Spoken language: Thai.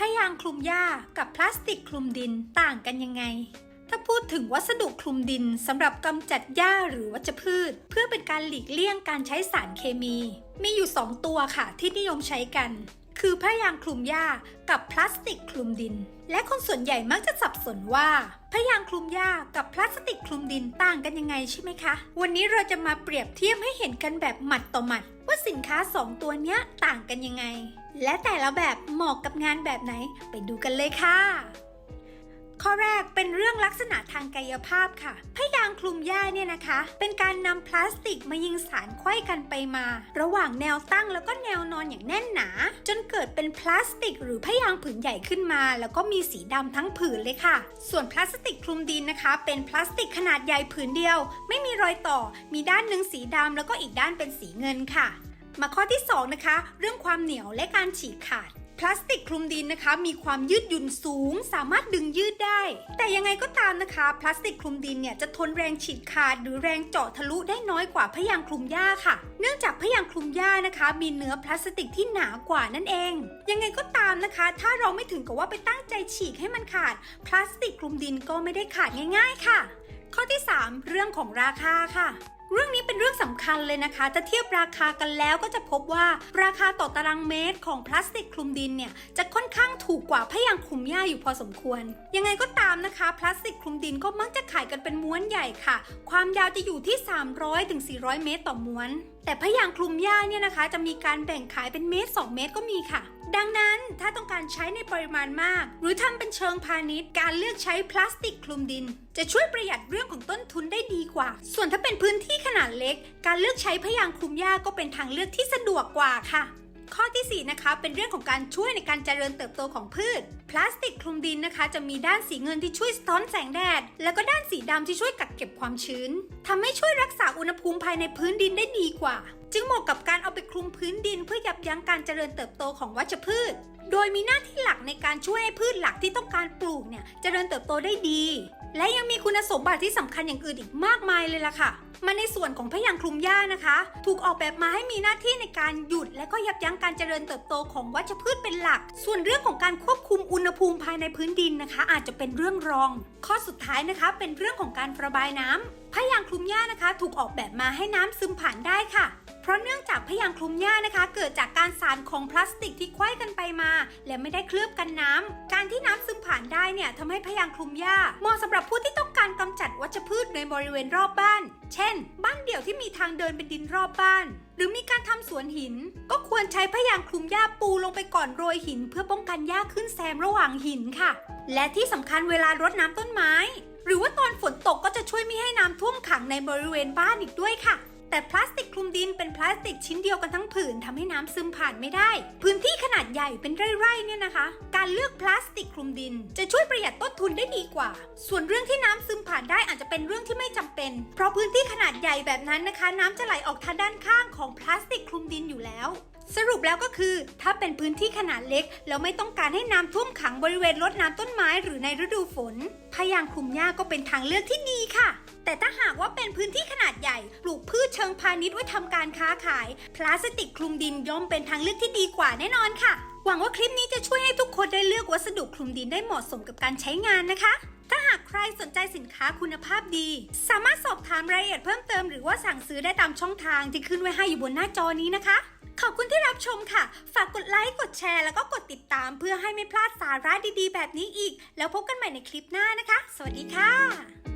ผ้ายางคลุมหญ้ากับพลาสติกคลุมดินต่างกันยังไง ถ้าพูดถึงวัสดุคลุมดินสำหรับกำจัดหญ้าหรือวัชพืช เพื่อเป็นการหลีกเลี่ยงการใช้สารเคมี มีอยู่ 2 ตัวค่ะที่นิยมใช้กัน คือผ้ายางคลุมหญ้ากับพลาสติกคลุมดิน และคนส่วนใหญ่มักจะสับสนว่าผ้ายางคลุมหญ้ากับพลาสติกคลุมดินต่างกันยังไงใช่ไหมคะ วันนี้เราจะมาเปรียบเทียบให้เห็นกันแบบหมัดต่อหมัด ว่าสินค้า 2 ตัวนี้ต่างกันยังไง และแต่ละแบบเหมาะกับงานแบบไหนไปดูกันเลยค่ะ ข้อแรกเป็นเรื่องลักษณะทางกายภาพค่ะผ้ายางคลุมหญ้าเนี่ยนะคะ เป็นการนำพลาสติกมายิงสารไขว้กันไปมา ระหว่างแนวตั้งแล้วก็แนวนอนอย่างแน่นหนา จนเกิดเป็นพลาสติก หรือผ้ายางผืนใหญ่ขึ้นมา แล้วก็มีสีดำทั้งผืนเลยค่ะ ส่วนพลาสติกคลุมดินนะคะ เป็นพลาสติกขนาดใหญ่ผืนเดียว ไม่มีรอยต่อ มีด้านหนึ่งสีดำแล้วก็อีกด้านเป็นสีเงินค่ะ มาข้อที่2นะคะเรื่องความเหนียวและการฉีกขาด พลาสติกคลุมดินนะคะ มีความยืดหยุ่นสูง สามารถดึงยืดได้ แต่ยังไงก็ตามนะคะ พลาสติกคลุมดินเนี่ยจะทนแรงฉีกขาดหรือแรงเจาะทะลุได้น้อยกว่าผ้ายางคลุมหญ้าค่ะ เนื่องจากผ้ายางคลุมหญ้านะคะ มีเนื้อพลาสติกที่หนากว่านั่นเอง ยังไงก็ตามนะคะ ถ้าเราไม่ถึงกับว่าไปตั้งใจฉีกให้มันขาด พลาสติกคลุมดินก็ไม่ได้ขาดง่าย ๆ ค่ะ ข้อที่ 3 เรื่องของราคาค่ะ เรื่องนี้เป็นเรื่องสำคัญเลยนะคะ จะเทียบราคากันแล้วก็จะพบว่าราคาต่อตารางเมตรของพลาสติกคลุมดินเนี่ยจะค่อนข้างถูกกว่าผ้ายางคลุมหญ้าอยู่พอสมควร ยังไงก็ตามนะคะ พลาสติกคลุมดินก็มักจะขายกันเป็นม้วนใหญ่ค่ะ ความยาวจะอยู่ที่ 300ถึง400 เมตรต่อม้วน แต่ผ้ายางคลุมหญ้าเนี่ยนะคะ จะมีการแบ่งขายเป็นเมตร 2 เมตรก็มีค่ะ ดังนั้นถ้าต้องการใช้ในปริมาณมาก หรือทำเป็นเชิงพาณิชย์ การเลือกใช้พลาสติกคลุมดิน จะช่วยประหยัดเรื่องของต้นทุนได้ดีกว่า ส่วนถ้าเป็นพื้นที่ขนาดเล็ก การเลือกใช้ผ้ายางคลุมหญ้าก็เป็นทางเลือกที่สะดวกกว่าค่ะ ข้อทีสี่ 4 นะคะเป็นเรื่องของการช่วยในการเจริญเติบโตของพืช พลาสติกคลุมดินนะคะ จะมีด้านสีเงินที่ช่วยสะท้อนแสงแดด แล้วก็ด้านสีดำที่ช่วยกักเก็บความชื้นทำให้ช่วยรักษาอุณหภูมิภายในพื้นดินได้ดีกว่า จึงเหมาะกับการเอาไปคลุมพื้นดิน เพื่อยับยั้งการเจริญเติบโตของวัชพืช โดยมีหน้าที่หลักในการช่วยให้พืชหลักที่ต้องการปลูกเนี่ยเจริญเติบโตได้ดี และยังมีคุณสมบัติที่สำคัญอย่างอื่นอีกมากมายเลยล่ะค่ะ มาในส่วนของพยางคลุมหญ้านะคะ ถูกออกแบบมาให้มีหน้าที่ในการหยุด และก็ยับยั้งการเจริญเติบโตของวัชพืชเป็นหลัก ส่วนเรื่องของการควบคุมอุณหภูมิภายในพื้นดินนะคะ อาจจะเป็นเรื่องรอง ข้อสุดท้ายนะคะ เป็นเรื่องของการระบายน้ำพยางคลุมหญ้านะคะ ถูกออกแบบมาให้น้ำซึมผ่านได้ค่ะ ราะเนื่องจากพยางคลุมหญ้านะคะ เกิดจากการสานของพลาสติกที่ไขว้กันไปมา และไม่ได้เคลือบกันน้ำการที่น้ำซึมผ่านได้เนี่ยทำให้พยางคลุมหญ้าเหมาะสำหรับผู้ที่ต้องการกำจัดวัชพืชในบริเวณรอบบ้าน เช่น บ้านเดี่ยวที่มีทางเดินเป็นดินรอบบ้าน หรือมีการทำสวนหิน ก็ควรใช้พยางคลุมหญ้าปูลงไปก่อนโรยหิน เพื่อป้องกันหญ้าขึ้นแซมระหว่างหินค่ะ และที่สำคัญเวลารดน้ำต้นไม้ หรือว่าตอนฝนตกก็จะช่วยไม่ให้น้ำท่วมขังในบริเวณบ้านอีกด้วยค่ะ แต่พลาสติก ดินเป็นพลาสติกชิ้นเดียวกันทั้งผืนทำให้น้ำซึมผ่านไม่ได้ พื้นที่ขนาดใหญ่เป็นไร่ๆเนี่ยนะคะ การเลือกพลาสติกคลุมดิน จะช่วยประหยัดต้นทุนได้ดีกว่า ส่วนเรื่องที่น้ำซึมผ่านได้อาจจะเป็นเรื่องที่ไม่จำเป็น เพราะพื้นที่ขนาดใหญ่แบบนั้นนะคะ น้ำจะไหลออกทางด้านข้างของพลาสติกคลุมดินอยู่แล้ว สรุปแล้วก็คือ ถ้าเป็นพื้นที่ขนาดเล็ก แล้วไม่ต้องการให้น้ำท่วมขังบริเวณรดน้ำต้นไม้หรือในฤดูฝนพยางคลุมหญ้าก็เป็นทางเลือกที่ดีค่ะ แต่ถ้าหากว่าเป็นพื้นที่ขนาดใหญ่ ปลูกพืชเชิงพาณิชย์ไว้ทำการค้าขาย พลาสติกคลุมดินย่อมเป็นทางเลือกที่ดีกว่าแน่นอนค่ะ หวังว่าคลิปนี้จะช่วยให้ทุกคนได้เลือกวัสดุคลุมดินได้เหมาะสมกับการใช้งานนะคะถ้าหากใครสนใจสินค้าคุณภาพดี สามารถสอบถามรายละเอียดเพิ่มเติมหรือว่าสั่งซื้อได้ตามช่องทางที่ขึ้นไว้ให้อยู่บนหน้าจอนี้นะคะ อบคุณที่รับชมค่ะ ฝากกดไลค์ กดแชร์ แล้วก็กดติดตามเพื่อให้ไม่พลาดสาระดีๆ แบบนี้อีก แล้วพบกันใหม่ในคลิปหน้านะคะ สวัสดีค่ะ